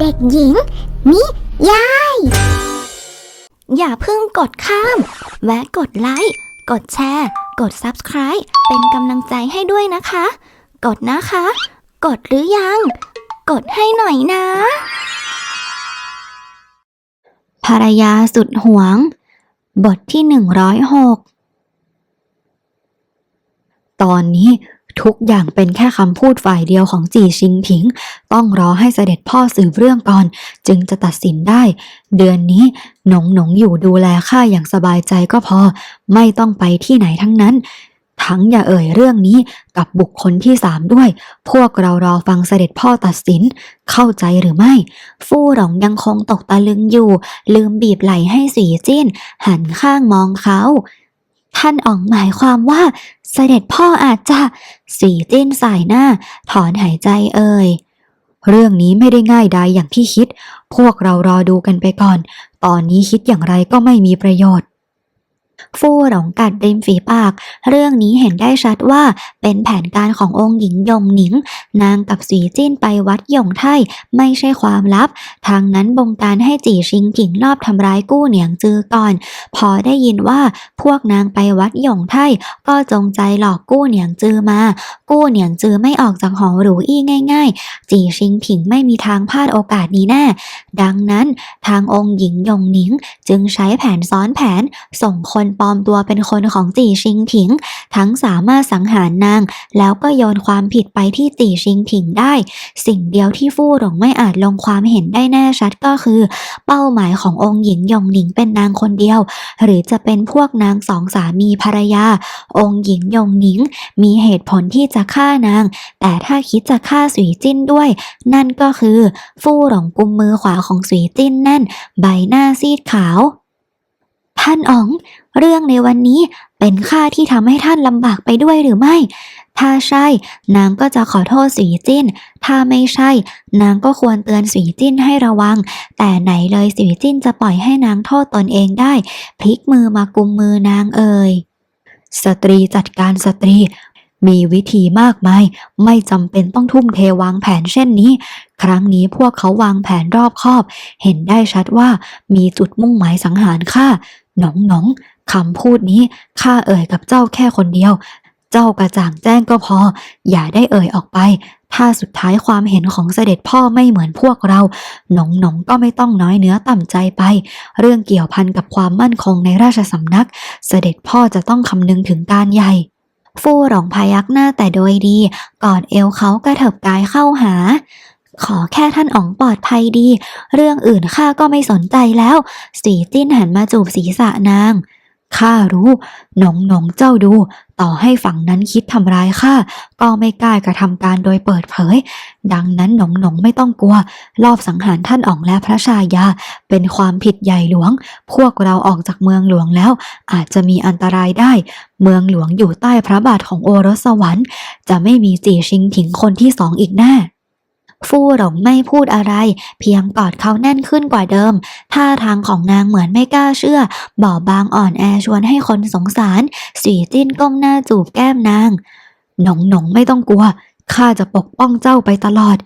เด็กหญิง นิยาย อย่าเพิ่งกดข้าม แวะกดไลค์ กดแชร์ กด Subscribe เป็นกำลังใจให้ด้วยนะคะ กดนะคะ กดหรือยัง กดให้หน่อยนะ ภรรยาสุดหวง บทที่ 106 ตอนนี้ ทุกอย่างเป็นแค่คำพูดฝ่ายเดียวของจีชิงผิง ต้องรอให้เสด็จพ่อสืบเรื่องก่อน จึงจะตัดสินได้ เดือนนี้หนงหนงอยู่ดูแลข้าอย่างสบายใจก็พอ ไม่ต้องไปที่ไหนทั้งนั้น ทั้งอย่าเอ่ยเรื่องนี้กับบุคคลที่สามด้วย พวกเรารอฟังเสด็จพ่อตัดสิน เข้าใจหรือไม่ ฟู่หลงยังคงตกตะลึงอยู่ ลืมบีบไหลให้สีจิ้น หันข้างมองเขา ท่านอ๋องหมายความว่าเสด็จพ่ออาจจะสีจิ้นสายหน้า ถอนหายใจเอ่ยเรื่องนี้ไม่ได้ง่ายดายอย่างที่คิด พวกเรารอดูกันไปก่อน ตอนนี้คิดอย่างไรก็ไม่มีประโยชน์ ฟู่หลงกัดริมฝีปาก เรื่องนี้เห็นได้ชัดว่าเป็นแผนการขององค์หญิงยงหนิง นางกับสีจิ้นไปวัดหยงไทไม่ใช่ความลับ ทางนั้นบงการให้จีชิงผิงรอบทำร้ายกู้เหนียงจือก่อน พอได้ยินว่าพวกนางไปวัดหยงไทก็จงใจหลอกกู้เหนียงจือมา กู้เหนียงจือไม่ออกจากหอหรูอี้ง่าย ๆ จีชิงผิงไม่มีทางพลาดโอกาสนี้แน่ ดังนั้นทางองค์หญิงยงหนิงจึงใช้แผนซ้อนแผนส่งคนปลอมตัวเป็นคนของจีชิงผิง ทั้งสามารถสังหารนาง แล้วก็โยนความผิดไปที่จีชิงผิงได้ สิ่งเดียวที่ฟู่หลงไม่อาจลงความเห็นได้แน่ชัดก็คือ เป้าหมายขององค์หญิงยองหนิงเป็นนางคนเดียว หรือจะเป็นพวกนางสองสามีภรรยา องค์หญิงยองหนิง มีเหตุผลที่จะฆ่านาง แต่ถ้าคิดจะฆ่าสุยจิ้นด้วย นั่นก็คือ ฟู่หลงกุมมือขวาของสุยจิ้นแน่น ใบหน้าซีดขาว ท่านอ๋อง เรื่องในวันนี้เป็นข้าที่ทำให้ท่านลำบากไปด้วยหรือไม่ ถ้าใช่ นางก็จะขอโทษสีจิ้น ถ้าไม่ใช่ นางก็ควรเตือนสีจิ้นให้ระวัง แต่ไหนเลยสีจิ้นจะปล่อยให้นางโทษตนเองได้ พลิกมือมากุมมือนางเอ่ย สตรีจัดการสตรีมีวิธีมากมาย ไม่จำเป็นต้องทุ่มเทวางแผนเช่นนี้ ครั้งนี้พวกเขาวางแผนรอบคอบ เห็นได้ชัดว่ามีจุดมุ่งหมายสังหารข้า หนองหนองคำพูดนี้ข้าเอ่ยกับเจ้าแค่คนเดียว เจ้ากระจ่างแจ้งก็พอ อย่าได้เอ่ยออกไป ถ้าสุดท้ายความเห็นของเสด็จพ่อไม่เหมือนพวกเรา หนองหนองก็ไม่ต้องน้อยเนื้อต่ำใจไป เรื่องเกี่ยวพันกับความมั่นคงในราชสำนัก เสด็จพ่อจะต้องคำนึงถึงการใหญ่ฟู่หลงพยักหน้าแต่โดยดี กอดเอวเขากระเถิบกายเข้าหา ขอแค่ท่านอ๋องปลอดภัยดี เรื่องอื่นข้าก็ไม่สนใจแล้ว สีจิ้นหันมาจูบศีรษะนางข้ารู้หนงหนงเจ้าดู ต่อให้ฝั่งนั้นคิดทำร้ายข้าก็ไม่กล้ากระทำการโดยเปิดเผย ดังนั้นหนงหนงไม่ต้องกลัวลอบสังหารท่านอ๋องและพระชายา เป็นความผิดใหญ่หลวง พวกเราออกจากเมืองหลวงแล้ว อาจจะมีอันตรายได้ เมืองหลวงอยู่ใต้พระบาทของโอรสสวรรค์ จะไม่มีจีชิงถิงคนที่สองอีกแน่ ฟู่หลงไม่พูดอะไร เพียงกอดเขาแน่นขึ้นกว่าเดิม ท่าทางของนางเหมือนไม่กล้าเชื่อ บอบบางอ่อนแอชวนให้คนสงสาร สีจิ้นก้มหน้าจูบแก้มนาง หนงหนงไม่ต้องกลัวข้าจะปกป้องเจ้าไปตลอด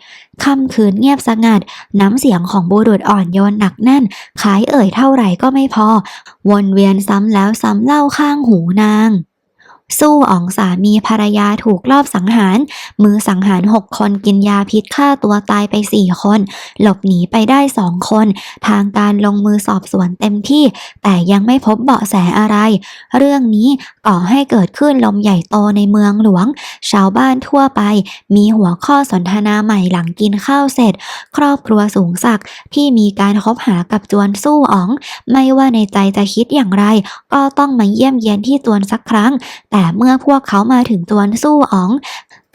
ค่ำคืนเงียบสงัด น้ำเสียงของบุรุษอ่อนโยนหนักแน่น ขายเอ่ยเท่าไหร่ก็ไม่พอ วนเวียนซ้ำแล้วซ้ำเล่าข้างหูนาง สู้อ๋องสามีภรรยาถูกลอบสังหาร มือสังหารหกคนกินยาพิษฆ่าตัวตายไปสี่คน หลบหนีไปได้สองคน ทางการลงมือสอบสวนเต็มที่ แต่ยังไม่พบเบาะแสอะไร เรื่องนี้ก่อให้เกิดขึ้นลมใหญ่โตในเมืองหลวง ชาวบ้านทั่วไป มีหัวข้อสนทนาใหม่หลังกินข้าวเสร็จ ครอบครัวสูงศักดิ์ที่มีการคบหากับจวนสู้อ๋อง ไม่ว่าในใจจะคิดอย่างไร ก็ต้องมาเยี่ยมเยียนที่จวนสักครั้ง แต่แต่เมื่อพวกเขามาถึงจวนสู้อ๋อง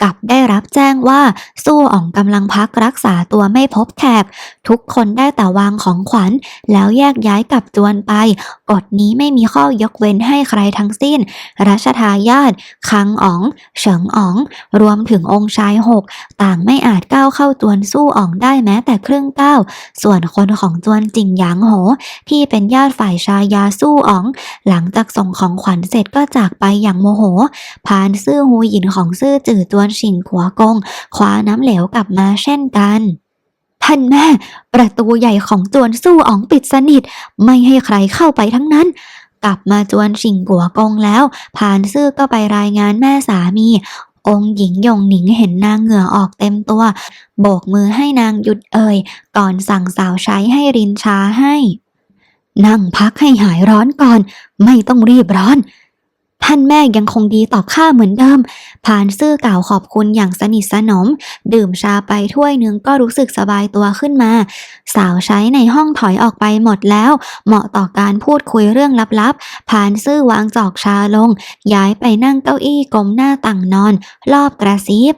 กลับได้รับแจ้งว่าสู้อ๋องกำลังพักรักษาตัวไม่พบแขก ทุกคนได้แต่วางของขวัญ แล้วแยกย้ายกลับจวนไป กฎนี้ไม่มีข้อยกเว้นให้ใครทั้งสิ้น รัชทายาทคังอ๋อง เฉิงอ๋อง รวมถึงองค์ชายหกต่างไม่อาจก้าวเข้าจวนสู้อ๋องได้แม้แต่ครึ่งก้าวส่วนคนของจวนจิงหยางโห ที่เป็นญาติฝ่ายชายาสู้อ๋อง หลังจากส่งของขวัญเสร็จก็จากไปอย่างโมโหพานซื่อหูหยินของซื่อจื่อจวนชิงขัวกงคว้าน้ำเหลวกลับมาเช่นกัน ท่านแม่ ประตูใหญ่ของจวนสู้อ๋องปิดสนิท ไม่ให้ใครเข้าไปทั้งนั้น กลับมาจวนชิงกัวกงแล้วผ่านซื่อก็ไปรายงานแม่สามี องค์หญิงยงหนิงเห็นนางเหงื่อออกเต็มตัว โบกมือให้นางหยุดเอ่ย ก่อนสั่งสาวใช้ให้รินชาให้ นั่งพักให้หายร้อนก่อน ไม่ต้องรีบร้อน ท่านแม่ยังคงดีต่อข้าเหมือนเดิมผ่านซื่อกล่าวขอบคุณอย่างสนิทสนม ดื่มชาไปถ้วยหนึงก็รู้สึกสบายตัวขึ้นมา สาวใช้ในห้องถอยออกไปหมดแล้ว เหมาะต่อการพูดคุยเรื่องลับๆผ่านซื่อวางจอกชาลง ย้ายไปนั่งเก้าอี้กลมหน้าต่างนอน รอบกระซิบ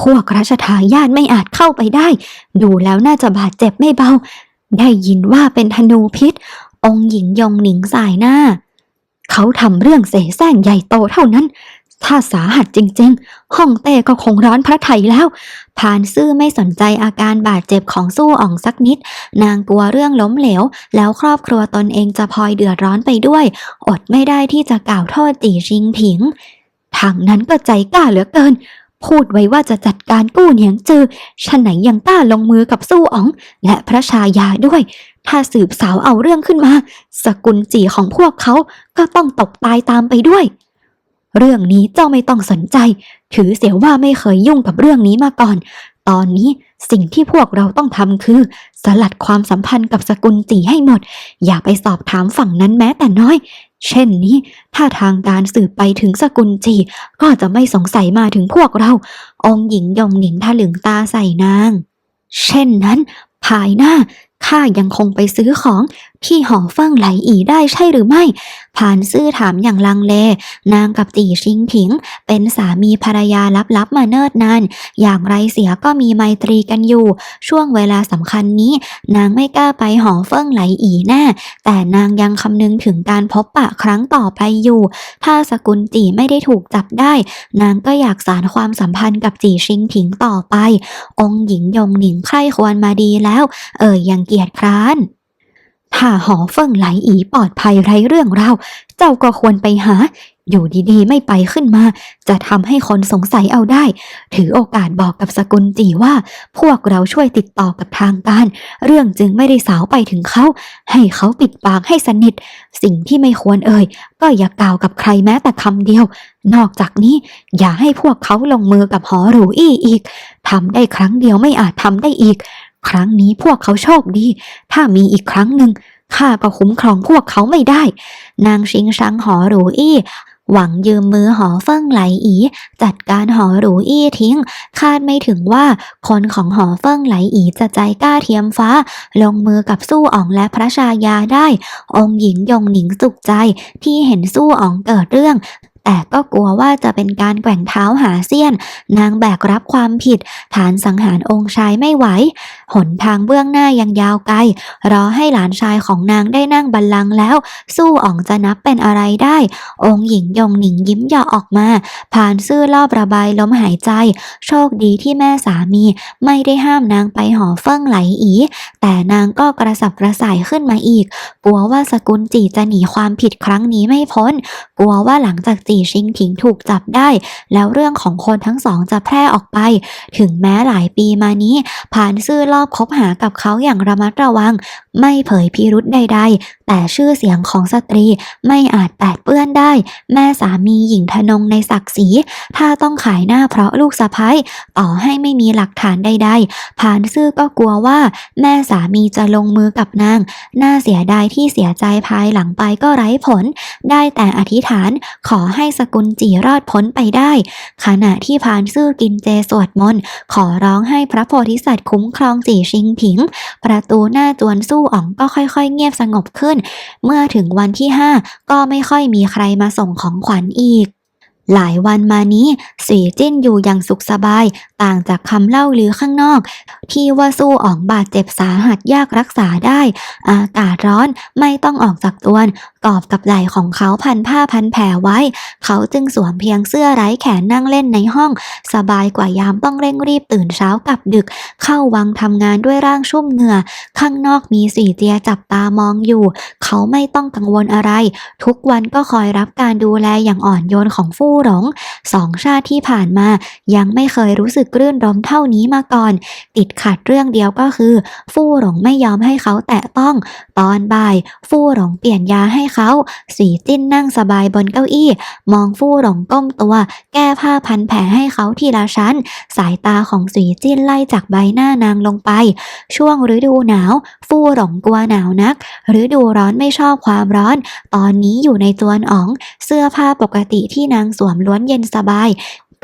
พวกรัชทายาทไม่อาจเข้าไปได้ ดูแล้วน่าจะบาดเจ็บไม่เบา ได้ยินว่าเป็นธนูพิษ องค์หญิงยงหนิงสายหน้า เขาทำเรื่องเสแสร้งใหญ่โตเท่านั้น ถ้าสาหัสจริงๆ ห้องเต้ก็คงร้อนพระไทยแล้วผ่านซื่อไม่สนใจอาการบาดเจ็บของสู้อ่องสักนิด นางกลัวเรื่องล้มเหลว แล้วครอบครัวตนเองจะพลอยเดือดร้อนไปด้วย อดไม่ได้ที่จะกล่าวโทษตีชิงผิง ทางนั้นก็ใจกล้าเหลือเกิน พูดไว้ว่าจะจัดการกู้เหนียงจือฉะไหนยังกล้าลงมือกับสู้อ๋อง และพระชายาด้วย ถ้าสืบสาวเอาเรื่องขึ้นมา สกุลจีของพวกเขาก็ต้องตกตายตามไปด้วย เรื่องนี้เจ้าไม่ต้องสนใจ ถือเสียว่าไม่เคยยุ่งกับเรื่องนี้มาก่อน ตอนนี้สิ่งที่พวกเราต้องทำคือ สลัดความสัมพันธ์กับสกุลจีให้หมด อย่าไปสอบถามฝั่งนั้นแม้แต่น้อย เช่นนี้ ถ้าทางการสืบไปถึงสกุลจี ก็จะไม่สงสัยมาถึงพวกเรา องหญิงยองหนิงถลึงตาใส่นาง เช่นนั้น ภายหน้า ข้ายังคงไปซื้อของที่หอเฟิ่งไหลอีได้ใช่หรือไม่ผ่านซื่อถามอย่างลังเล นางกับจีชิงผิง เป็นสามีภรรยาลับๆมาเนิ่นนาน อย่างไรเสียก็มีไมตรีกันอยู่ ช่วงเวลาสำคัญนี้ นางไม่กล้าไปหอเฟิ่งไหลอีแน่ แต่นางยังคำนึงถึงการพบปะครั้งต่อไปอยู่ ถ้าสกุลจีไม่ได้ถูกจับได้ นางก็อยากสานความสัมพันธ์กับจีชิงผิงต่อไป องค์หญิงยงหนิงใคร่ควรมาดีแล้ว เอ่ยยังเกียจคร้าน ถ้าหอเฟิ่งไหลอีปลอดภัยไร้เรื่องราว เจ้าก็ควรไปหา อยู่ดีๆ ไม่ไปขึ้นมา จะทำให้คนสงสัยเอาได้ ถือโอกาสบอกกับสกุลจีว่า พวกเราช่วยติดต่อกับทางการ เรื่องจึงไม่ได้สาวไปถึงเขา ให้เขาปิดปากให้สนิท สิ่งที่ไม่ควรเอ่ย ก็อย่ากล่าวกับใครแม้แต่คำเดียว นอกจากนี้อย่าให้พวกเขาลงมือกับหอหรูอี้อีกทำได้ครั้งเดียวไม่อาจทำได้อีก ครั้งนี้พวกเขาโชคดี ถ้ามีอีกครั้งหนึ่งข้าก็คุ้มครองพวกเขาไม่ได้ นางชิงชังหอหรูอี้ หวังยืมมือหอเฟิ่งไหลอี จัดการหอหรูอี้ทิ้ง คาดไม่ถึงว่าคนของหอเฟิ่งไหลอีจะใจกล้าเทียมฟ้า ลงมือกับสู้อ๋องและพระชายาได้ องค์หญิงยงหนิงสุขใจที่เห็นสู้อ๋องเกิดเรื่อง แต่ก็กลัวว่าจะเป็นการแกว่งเท้าหาเสี้ยน นางแบกรับความผิด ฐานสังหารองค์ชายไม่ไหว หนทางเบื้องหน้ายังยาวไกล รอให้หลานชายของนางได้นั่งบัลลังก์แล้ว สู้อ๋องจะนับเป็นอะไรได้ องค์หญิงยงหนิงยิ้มหยอกออกมา ผ่านซื่อรอบระบายลมหายใจ โชคดีที่แม่สามีไม่ได้ห้ามนางไปหอเฟิ่งไหลอี แต่นางก็กระสับกระส่ายขึ้นมาอีก กลัวว่าสกุลจีจะหนีความผิดครั้งนี้ไม่พ้น กลัวว่าหลังจากจีชิงผิงถูกจับได้ แล้วเรื่องของคนทั้งสองจะแพร่ออกไป ถึงแม้หลายปีมานี้ผ่านซื่อรอบคบหากับเขาอย่างระมัดระวัง ไม่เผยพิรุษใด ๆ แต่ชื่อเสียงของสตรีไม่อาจแปดเปื้อนได้ แม่สามีหญิงทนงในศักดิ์ศรีถ้าต้องขายหน้าเพราะลูกสะพ้ยต่อให้ไม่มีหลักฐานใด ๆ ผ่านซื่อก็กลัวว่า แม่สามีจะลงมือกับนาง น่าเสียดายที่เสียใจภายหลังไปก็ไร้ผล ได้แต่อธิษฐานขอให้ให้สกุลจีรอดพ้นไปได้ ขณะที่พานซื่อกินเจสวดมนต์ขอร้องให้พระโพธิสัตว์คุ้มครองจีชิงผิง ประตูหน้าจวนสู้อ๋องก็ค่อยๆ เงียบสงบขึ้น เมื่อถึงวันที่ห้าก็ไม่ค่อยมีใครมาส่งของขวัญอีกหลายวันมานี้สีจิ้นอยู่อย่างสุขสบาย ต่างจากคำเล่าลือข้างนอก ที่ว่าสู้อ๋องบาดเจ็บสาหัสยากรักษาได้ อากาศร้อนไม่ต้องออกจากตัวนกอบกับไหล่ของเขาพันผ้าพันแผลไว้ เขาจึงสวมเพียงเสื้อไร้แขนนั่งเล่นในห้อง สบายกว่ายามต้องเร่งรีบตื่นเช้ากับดึก เข้าวังทำงานด้วยร่างชุ่มเหงื่อ ข้างนอกมีสีเจียจับตามองอยู่ เขาไม่ต้องกังวลอะไร ทุกวันก็คอยรับการดูแลอย่างอ่อนโยนของฟู่หลงสองชาติที่ผ่านมา ยังไม่เคยรู้สึกรื่นรมเท่านี้มาก่อน ติดขัดเรื่องเดียวก็คือ ฟู่หลงไม่ยอมให้เขาแตะต้อง ตอนบ่าย ฟู่หลงเปลี่ยนยาให้เขา สีจิ้นนั่งสบายบนเก้าอี้ มองฟู่หลงก้มตัว แก้ผ้าพันแผลให้เขาทีละชั้น สายตาของสีจิ้นไล่จากใบหน้านางลงไป ช่วงฤดูหนาว ฟู่หลงกลัวหนาวนัก ฤดูร้อนไม่ชอบความร้อน ตอนนี้อยู่ในจวนอ๋อง เสื้อผ้าปกติที่นางสวมล้วนเย็นสบาย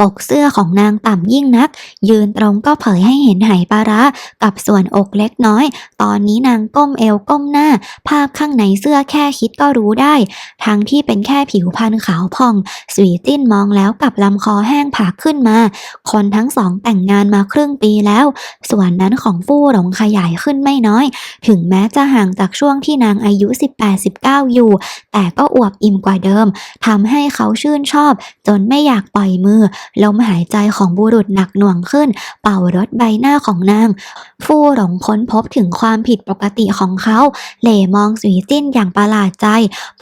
ปกเสื้อของนางต่ำยิ่งนัก ยืนตรงก็เผยให้เห็นไหปลาร้ากับส่วนอกเล็กน้อย ตอนนี้นางก้มเอวก้มหน้า ภาพข้างในเสื้อแค่คิดก็รู้ได้ ทั้งที่เป็นแค่ผิวพรรณขาวผ่อง สวีจิ้นมองแล้วกับลำคอแห้งผากขึ้นมา คนทั้งสองแต่งงานมาครึ่งปีแล้ว ส่วนนั้นของฟู่หลงขยายขึ้นไม่น้อย ถึงแม้จะห่างจากช่วงที่นางอายุ 18-19 อยู่ แต่ก็อวบอิ่มกว่าเดิมทำให้เขาชื่นชอบ จนไม่อยากปล่อยมือลมหายใจของบุรุษหนักหน่วงขึ้น เป่ารถใบหน้าของนาง ฟู่หลงค้นพบถึงความผิดปกติของเขา เหล่มองสวีจิ้นอย่างประหลาดใจ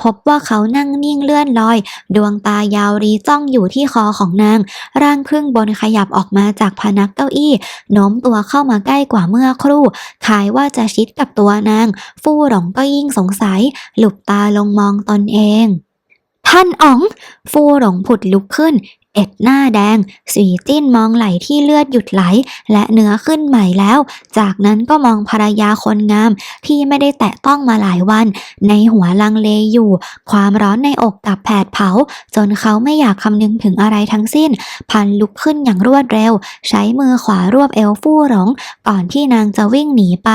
พบว่าเขานั่งนิ่งเลื่อนลอย ดวงตายาวรีจ้องอยู่ที่คอของนาง ร่างครึ่งบนขยับออกมาจากพนักเก้าอี้โน้มตัวเข้ามาใกล้กว่าเมื่อครู่ คล้ายว่าจะชิดกับตัวนาง ฟู่หลงก็ยิ่งสงสัย หลุบตาลงมองตนเองท่านอ๋อง ฟู่หลงผุดลุกขึ้น เอ็ดหน้าแดง สีจิ้นมองไหลที่เลือดหยุดไหล และเนื้อขึ้นใหม่แล้ว จากนั้นก็มองภรรยาคนงาม ที่ไม่ได้แตะต้องมาหลายวัน ในหัวลังเลอยู่ ความร้อนในอกกับแผดเผา จนเขาไม่อยากคำนึงถึงอะไรทั้งสิ้น พันลุกขึ้นอย่างรวดเร็ว ใช้มือขวารวบเอวฟู่หลง ก่อนที่นางจะวิ่งหนีไป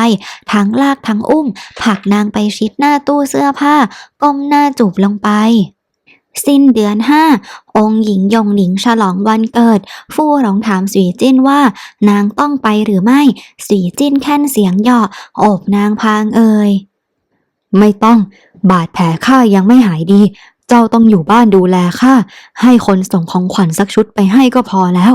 ทั้งลากทั้งอุ้มผลักนางไปชิดหน้าตู้เสื้อผ้าก้มหน้าจูบลงไป สิ้นเดือนห้าองค์หญิงยงหนิงฉลองวันเกิด ฟู่หลงถามสีจิ้นว่า นางต้องไปหรือไม่ สีจิ้นแค่นเสียงหยาะโอบนางพางเอ่ย ไม่ต้อง บาดแผลข้ายังไม่หายดี เจ้าต้องอยู่บ้านดูแลข้า ให้คนส่งของขวัญสักชุดไปให้ก็พอแล้ว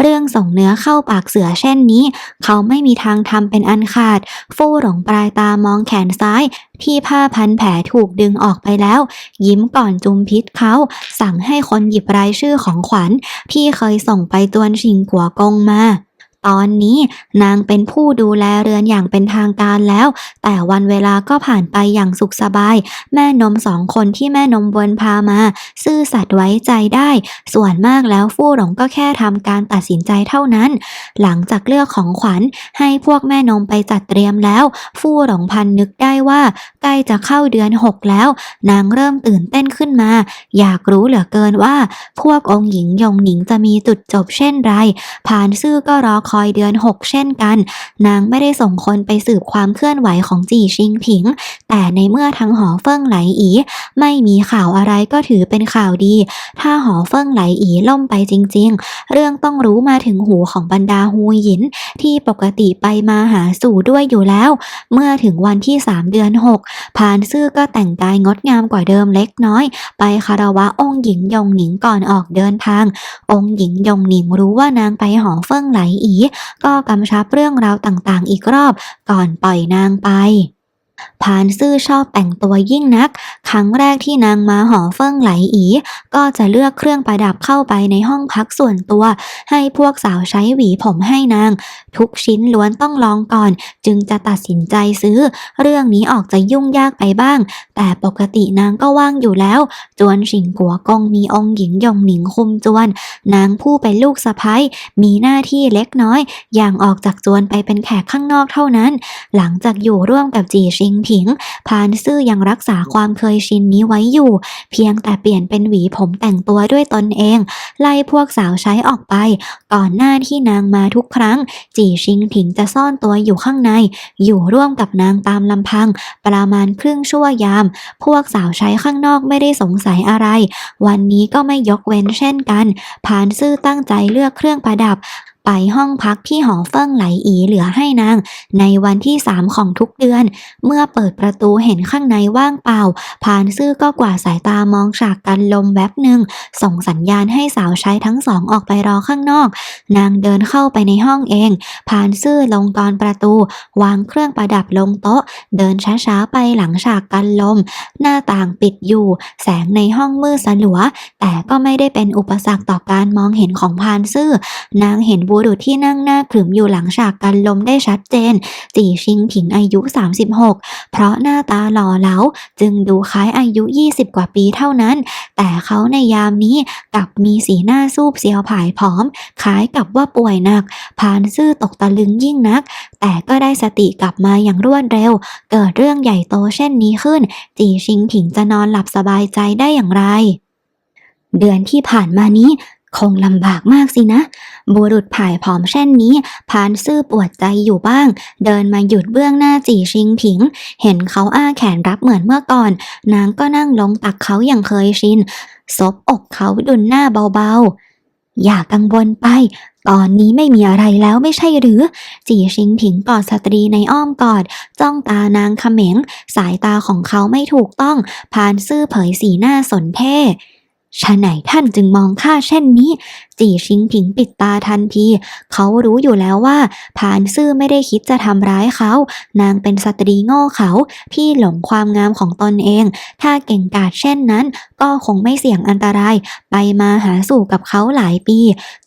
เรื่องส่งเนื้อเข้าปากเสือเช่นนี้ เขาไม่มีทางทำเป็นอันขาด ฟู่หลงปลายตามองแขนซ้าย ที่ผ้าพันแผลถูกดึงออกไปแล้ว ยิ้มก่อนจุมพิษเขา สั่งให้คนหยิบรายชื่อของขวัญ พี่เคยส่งไปตวนชิงกัวกงมา ตอนนี้นางเป็นผู้ดูแลเรือนอย่างเป็นทางการแล้ว แต่วันเวลาก็ผ่านไปอย่างสุขสบาย แม่นมสองคนที่แม่นมวนพามา ซื่อสัตย์ไว้ใจได้ ส่วนมากแล้วฟู่หลงก็แค่ทำการตัดสินใจเท่านั้น หลังจากเลือกของขวัญให้พวกแม่นมไปจัดเตรียมแล้ว ฟู่หลงพันนึกได้ว่าใกล้จะเข้าเดือนหกแล้ว นางเริ่มตื่นเต้นขึ้นมา อยากรู้เหลือเกินว่า พวกองค์หญิงยงหนิงจะมีจุดจบเช่นไรผ่านซื่อก็รอคอยเดือนหกเช่นกัน นางไม่ได้ส่งคนไปสืบความเคลื่อนไหวของจีชิงผิง แต่ในเมื่อทั้งหอเฟิ่งไหลอี ไม่มีข่าวอะไรก็ถือเป็นข่าวดี ถ้าหอเฟิ่งไหลอีล่มไปจริง ๆ เรื่องต้องรู้มาถึงหูของบรรดาฮูหยิน ที่ปกติไปมาหาสู่ด้วยอยู่แล้ว เมื่อถึงวันที่ 3 เดือน 6 พานซื่อก็แต่งกายงดงามกว่าเดิมเล็กน้อย ไปคารวะองค์หญิงยงหนิงก่อนออกเดินทาง องค์หญิงยงหนิงรู้ว่านางไปหอเฟิ่งไหลอีก็กำชับเรื่องราวต่างๆ อีกรอบก่อนปล่อยนางไป พานซื่อชอบแต่งตัวยิ่งนัก ครั้งแรกที่นางมาหอเฟิ่งไหลอี ก็จะเลือกเครื่องประดับเข้าไปในห้องพักส่วนตัว ให้พวกสาวใช้หวีผมให้นาง ทุกชิ้นล้วนต้องลองก่อน จึงจะตัดสินใจซื้อ เรื่องนี้ออกจะยุ่งยากไปบ้าง แต่ปกตินางก็ว่างอยู่แล้ว จวนฉิงกัวกงมีองค์หญิงยงหนิงคุมจวน นางผู้เป็นลูกสะพ้ยมีหน้าที่เล็กน้อย อย่างออกจากจวนไปเป็นแขกข้างนอกเท่านั้น หลังจากอยู่ร่วมกับจีชิงผิง พานซื่อยังรักษาความเคยชินนี้ไว้อยู่ เพียงแต่เปลี่ยนเป็นหวีผมแต่งตัวด้วยตนเอง ไล่พวกสาวใช้ออกไป ก่อนหน้าที่นางมาทุกครั้ง จีชิงผิงจะซ่อนตัวอยู่ข้างใน อยู่ร่วมกับนางตามลำพัง ประมาณครึ่งชั่วยาม พวกสาวใช้ข้างนอกไม่ได้สงสัยอะไร วันนี้ก็ไม่ยกเว้นเช่นกัน พานซื่อตั้งใจเลือกเครื่องประดับ ไปห้องพักที่หอเฟิ่งไหลอีเหลือให้นาง ในวันที่สามของทุกเดือน เมื่อเปิดประตูเห็นข้างในว่างเปล่า พานซื่อก็กวาดสายตามองฉากกันลมแวบหนึ่ง ส่งสัญญาณให้สาวใช้ทั้งสองออกไปรอข้างนอก นางเดินเข้าไปในห้องเอง พานซื่อลงกรประตู วางเครื่องประดับลงโต๊ะ เดินช้าๆไปหลังฉากกันลม หน้าต่างปิดอยู่ แสงในห้องมืดสลัว แต่ก็ไม่ได้เป็นอุปสรรคต่อการมองเห็นของพานซื่อ นางเห็นบุรุษที่นั่งหน้าขรึมอยู่หลังฉากกันลมได้ชัดเจน จีชิงผิงอายุ 36 เพราะหน้าตาหล่อเหลาจึงดูคล้ายอายุ 20 กว่าปีเท่านั้น แต่เขาในยามนี้กลับมีสีหน้าซูบเซียวผายผอม คล้ายกับว่าป่วยหนัก พานซื่อตกตะลึงยิ่งนัก แต่ก็ได้สติกลับมาอย่างรวดเร็ว เกิดเรื่องใหญ่โตเช่นนี้ขึ้น จีชิงผิงจะนอนหลับสบายใจได้อย่างไรเดือนที่ผ่านมานี้ คงลำบากมากสินะ บุรุษผายผอมเช่นนี้พานซื่อปวดใจอยู่บ้าง เดินมาหยุดเบื้องหน้าจีชิงผิง เห็นเขาอ้าแขนรับเหมือนเมื่อก่อน นางก็นั่งลงตักเขาอย่างเคยชิน ซบอกเขาดุนหน้าเบาๆ อย่ากังวลไป ตอนนี้ไม่มีอะไรแล้วไม่ใช่หรือ จีชิงผิงกอดสตรีในอ้อมกอด จ้องตานางเขม็ง สายตาของเขาไม่ถูกต้อง พานซื่อเผยสีหน้าสนเท่ ชะไหนท่านจึงมองข้าเช่นนี้ จีชิงผิงปิดตาทันที เขารู้อยู่แล้วว่าพานซื่อไม่ได้คิดจะทำร้ายเขา นางเป็นสตรีโง่เขาที่หลงความงามของตนเอง ถ้าเก่งกาจเช่นนั้น ก็คงไม่เสี่ยงอันตราย ไปมาหาสู่กับเขาหลายปี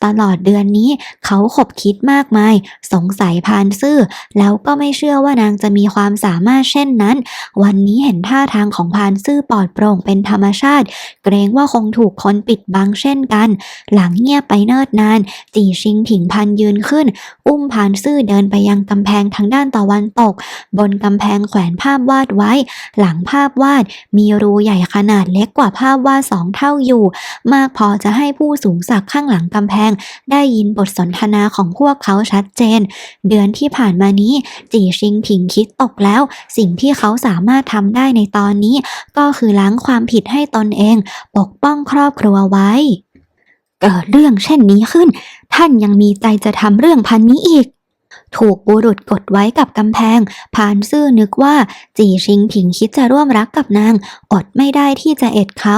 ตลอดเดือนนี้เขาขบคิดมากมาย สงสัยพานซื่อ แล้วก็ไม่เชื่อว่านางจะมีความสามารถเช่นนั้น วันนี้เห็นท่าทางของพานซื่อปลอดโปร่งเป็นธรรมชาติ เกรงว่าคงถูกถูกคนปิดบังเช่นกัน หลังเงียบไปเนิ่นนาน จีชิงผิงพันยืนขึ้น อุ้มพานซื่อเดินไปยังกำแพงทางด้านตะวันตก บนกำแพงแขวนภาพวาดไว้ หลังภาพวาดมีรูใหญ่ขนาดเล็กกว่าภาพวาดสองเท่าอยู่ มากพอจะให้ผู้สูงศักดิ์ข้างหลังกำแพง ได้ยินบทสนทนาของพวกเขาชัดเจน เดือนที่ผ่านมานี้ จีชิงผิงคิดตกแล้ว สิ่งที่เขาสามารถทำได้ในตอนนี้ ก็คือล้างความผิดให้ตนเอง ปกป้องครอบครัวไว้ เกิดเรื่องเช่นนี้ขึ้น ท่านยังมีใจจะทำเรื่องพันนี้อีก ถูกบุรุษกดไว้กับกำแพงพานซื่อนึกว่า จีชิงผิงคิดจะร่วมรักกับนาง อดไม่ได้ที่จะเอ็ดเขา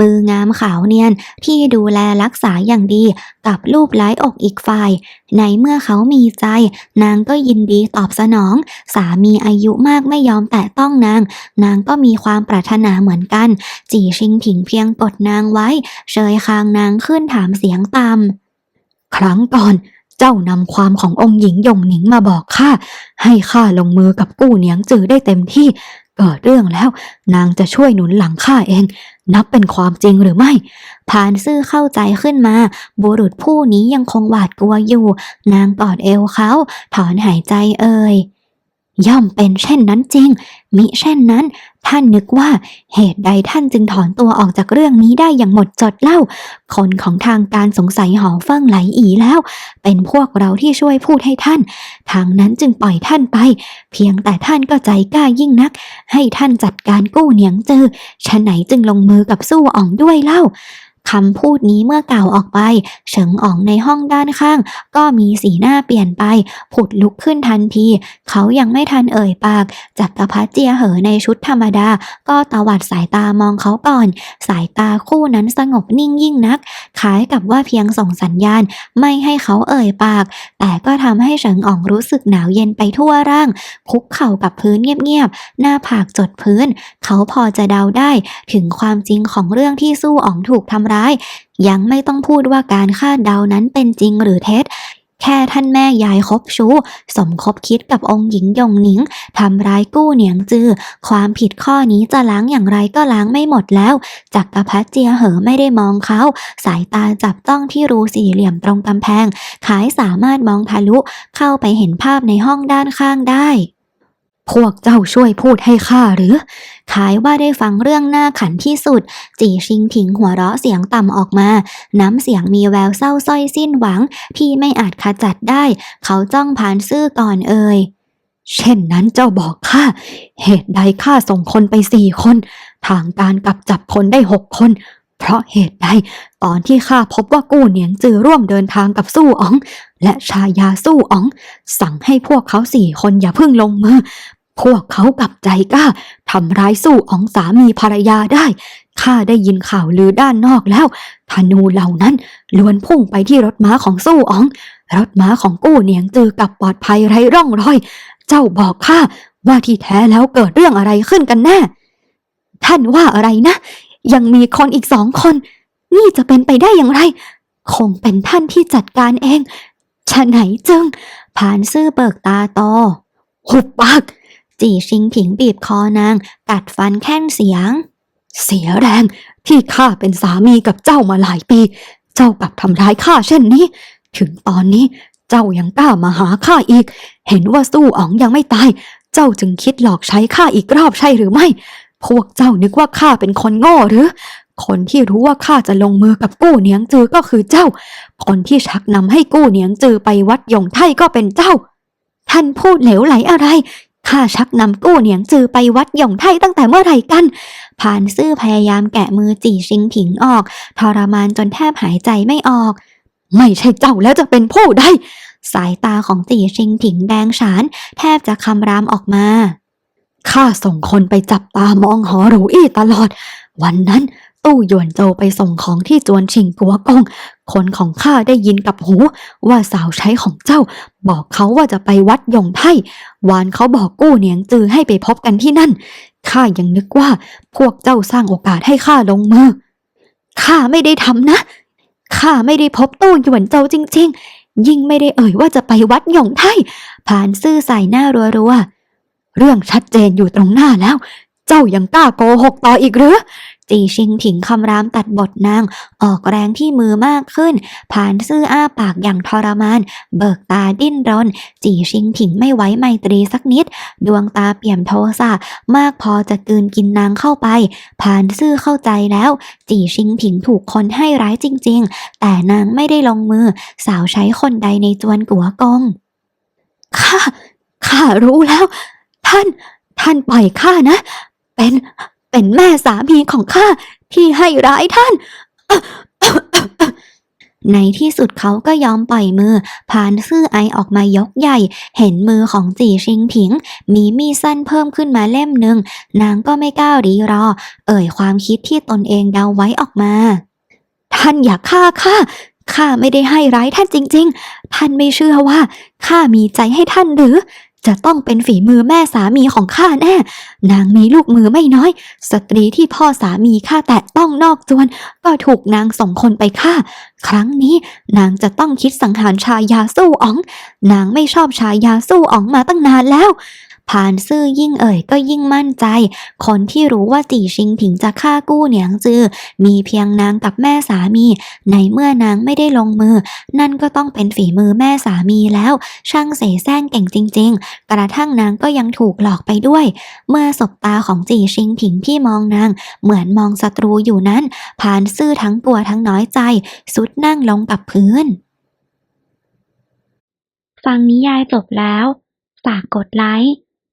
มืองามขาวเนียนที่ดูแลรักษาอย่างดี กับรูปไล้อกอีกฝ่าย ในเมื่อเขามีใจ นางก็ยินดีตอบสนอง สามีอายุมากไม่ยอมแตะต้องนาง นางก็มีความปรารถนาเหมือนกัน จีชิงผิงเพียงกดนางไว้ เชยคางนางขึ้นถามเสียงต่ำครั้งก่อน เจ้านำความขององค์หญิงหยงหนิงมาบอกข้าให้ข้าลงมือกับกู้เหนียงจือได้เต็มที่เกิดเรื่องแล้ว นางจะช่วยหนุนหลังข้าเอง นับเป็นความจริงหรือไม่พานซื่อเข้าใจขึ้นมา บุรุษผู้นี้ยังคงหวาดกลัวอยู่ นางกอดเอวเขา ถอนหายใจเอ่ย ย่อมเป็นเช่นนั้นจริง มิเช่นนั้น ท่านนึกว่าเหตุใดท่านจึงถอนตัวออกจากเรื่องนี้ได้อย่างหมดจดเล่า คนของทางการสงสัยหอเฟิ่งไหลอีแล้ว เป็นพวกเราที่ช่วยพูดให้ท่าน ทางนั้นจึงปล่อยท่านไป เพียงแต่ท่านก็ใจกล้ายิ่งนัก ให้ท่านจัดการกู้เหนียงจือฉะไหนจึงลงมือกับสู้อ่องด้วยเล่า คำพูดนี้เมื่อกล่าวออกไป เฉิงอ๋องในห้องด้านข้าง ก็มีสีหน้าเปลี่ยนไป ผุดลุกขึ้นทันที เขายังไม่ทันเอ่ยปาก จักรพรรดิเจียเหอในชุดธรรมดา ก็ตวัดสายตามองเขาก่อน สายตาคู่นั้นสงบนิ่งยิ่งนัก คล้ายกับว่าเพียงส่งสัญญาณ ไม่ให้เขาเอ่ยปาก แต่ก็ทำให้เฉิงอ๋องรู้สึกหนาวเย็นไปทั่วร่าง คุกเข่ากับพื้นเงียบๆ หน้าผากจดพื้น เขาพอจะเดาได้ ถึงความจริงของเรื่องที่สู้อ๋องถูกทำร้ายยังไม่ต้องพูดว่าการคาดเดานั้นเป็นจริงหรือเท็จ แค่ท่านแม่ยายคบชู้ สมคบคิดกับองค์หญิงยงหนิงทำร้ายกู้เหนียงจือ ความผิดข้อนี้จะล้างอย่างไรก็ล้างไม่หมดแล้วจักรพรรดิเจียเหอไม่ได้มองเขา สายตาจับจ้องที่รูสี่เหลี่ยมตรงกำแพงขายสามารถมองทะลุเข้าไปเห็นภาพในห้องด้านข้างได้ พวกเจ้าช่วยพูดให้ข้าหรือ ขายว่าได้ฟังเรื่องหน้าขันที่สุด จีชิงผิงหัวเราะเสียงต่ำออกมา น้ำเสียงมีแววเศร้าส้อยสิ้นหวัง ที่ไม่อาจขจัดได้ เขาจ้องผ่านซื่อก่อนเอ่ยเช่นนั้นเจ้าบอกข้า เหตุใดข้าส่งคนไปสี่คน ทางการกลับจับคนได้หกคน เพราะเหตุใด ตอนที่ข้าพบว่ากู้เหนียงจือร่วมเดินทางกับสู้อ๋อง และชายาสู้อ๋อง สั่งให้พวกเขาสี่คนอย่าเพิ่งลงมือ พวกเขากลับใจกล้าทำร้ายสู้อ๋องสามีภรรยาได้ ข้าได้ยินข่าวลือด้านนอกแล้ว ธนูเหล่านั้นล้วนพุ่งไปที่รถม้าของสู้อ๋อง รถม้าของกู้เนียงจือกลับปลอดภัยไร้ร่องรอย เจ้าบอกข้าว่าที่แท้แล้วเกิดเรื่องอะไรขึ้นกันแน่ ท่านว่าอะไรนะ ยังมีคนอีกสองคน นี่จะเป็นไปได้อย่างไร คงเป็นท่านที่จัดการเอง ฉะไหนจึงผ่านซื่อเบิกตาโตหุบปาก จีชิงผิงบีบคอนาง กัดฟันแค่นเสียง เสียแรงที่ข้าเป็นสามีกับเจ้ามาหลายปี เจ้ากลับทำร้ายข้าเช่นนี้ ถึงตอนนี้เจ้ายังกล้ามาหาข้าอีก เห็นว่าสู้อ๋องยังไม่ตาย เจ้าจึงคิดหลอกใช้ข้าอีกรอบใช่หรือไม่ พวกเจ้านึกว่าข้าเป็นคนโง่หรือคนที่รู้ว่าข้าจะลงมือกับกู้เนียงจือก็คือเจ้า คนที่ชักนำให้กู้เนียงจือไปวัดหยงไท่ก็เป็นเจ้า ท่านพูดเหลวไหลอะไร ข้าชักนำกู้เหนียงจือไปวัดหย่งไทตั้งแต่เมื่อไหร่กันผ่านซื่อพยายามแกะมือจีชิงผิงออก ทรมานจนแทบหายใจไม่ออก ไม่ใช่เจ้าแล้วจะเป็นผู้ใดสายตาของจีชิงผิงแดงฉาน แทบจะคำรามออกมาข้าส่งคนไปจับตามองหอหรูอี้ตลอด วันนั้น ตู้หยวนโจวไปส่งของที่จวนชิงกัวกง คนของข้าได้ยินกับหู ว่าสาวใช้ของเจ้า บอกเขาว่าจะไปวัดยงไท่วานเขาบอกกู้เหนียงจือให้ไปพบกันที่นั่นข้ายังนึกว่าพวกเจ้าสร้างโอกาสให้ข้าลงมือข้าไม่ได้ทำนะข้าไม่ได้พบตู้หยวนโจวจริง ๆ ยิ่งไม่ได้เอ่ยว่าจะไปวัดหยงไทผ่านซื่อใส่หน้ารัวเรื่องชัดเจนอยู่ตรงหน้าแล้ว เจ้ายังกล้าโกหกต่ออีกหรือ จีชิงผิงคำรามตัดบทนาง ออกแรงที่มือมากขึ้น ผ่านซื่ออ้าปากอย่างทรมาน เบิกตาดิ้นรน จีชิงผิงไม่ไว้ไมตรีสักนิด ดวงตาเปี่ยมโทสะมากพอจะกืนกินนางเข้าไป ผ่านซื่อเข้าใจแล้ว จีชิงผิงถูกคนให้ร้ายจริง ๆ แต่นางไม่ได้ลงมือ สาวใช้คนใดในจวนกัวกงข้าข้ารู้แล้ว ท่าน ท่านปล่อยข้านะ เป็น เป็นแม่สามีของข้าที่ให้ร้ายท่าน ในที่สุดเขาก็ยอมปล่อยมือ ผ่านซื่อไอออกมายกใหญ่ เห็นมือของจีชิงผิง มีมีดสั้นเพิ่มขึ้นมาเล่มหนึ่ง นางก็ไม่กล้ารีรอ เอ่ยความคิดที่ตนเองเดาไว้ออกมา ท่านอย่าฆ่าข้าข้าไม่ได้ให้ร้ายท่านจริง ๆ ท่านไม่เชื่อว่าข้ามีใจให้ท่านหรือ จะต้องเป็นฝีมือแม่สามีของข้าแน่ นางมีลูกมือไม่น้อย สตรีที่พ่อสามีข้าแตะต้องนอกจวน ก็ถูกนางส่งคนไปฆ่า ครั้งนี้นางจะต้องคิดสังหารชายาสู้อ๋อง นางไม่ชอบชายาสู้อ๋องมาตั้งนานแล้ว ผ่านซื่อยิ่งเอ่ยก็ยิ่งมั่นใจ คนที่รู้ว่าจีชิงผิงจะฆ่ากู้เหนียงจือ มีเพียงนางกับแม่สามี ในเมื่อนางไม่ได้ลงมือ นั่นก็ต้องเป็นฝีมือแม่สามีแล้ว ช่างเสแสร้งเก่งจริง ๆ กระทั่งนางก็ยังถูกหลอกไปด้วย เมื่อสบตาของจีชิงผิงที่มองนาง เหมือนมองศัตรูอยู่นั้นผ่านซื่อทั้งกลัวทั้งน้อยใจ สุดนั่งลงกับพื้น ฟังนิยายจบแล้ว ฝากกดไลค์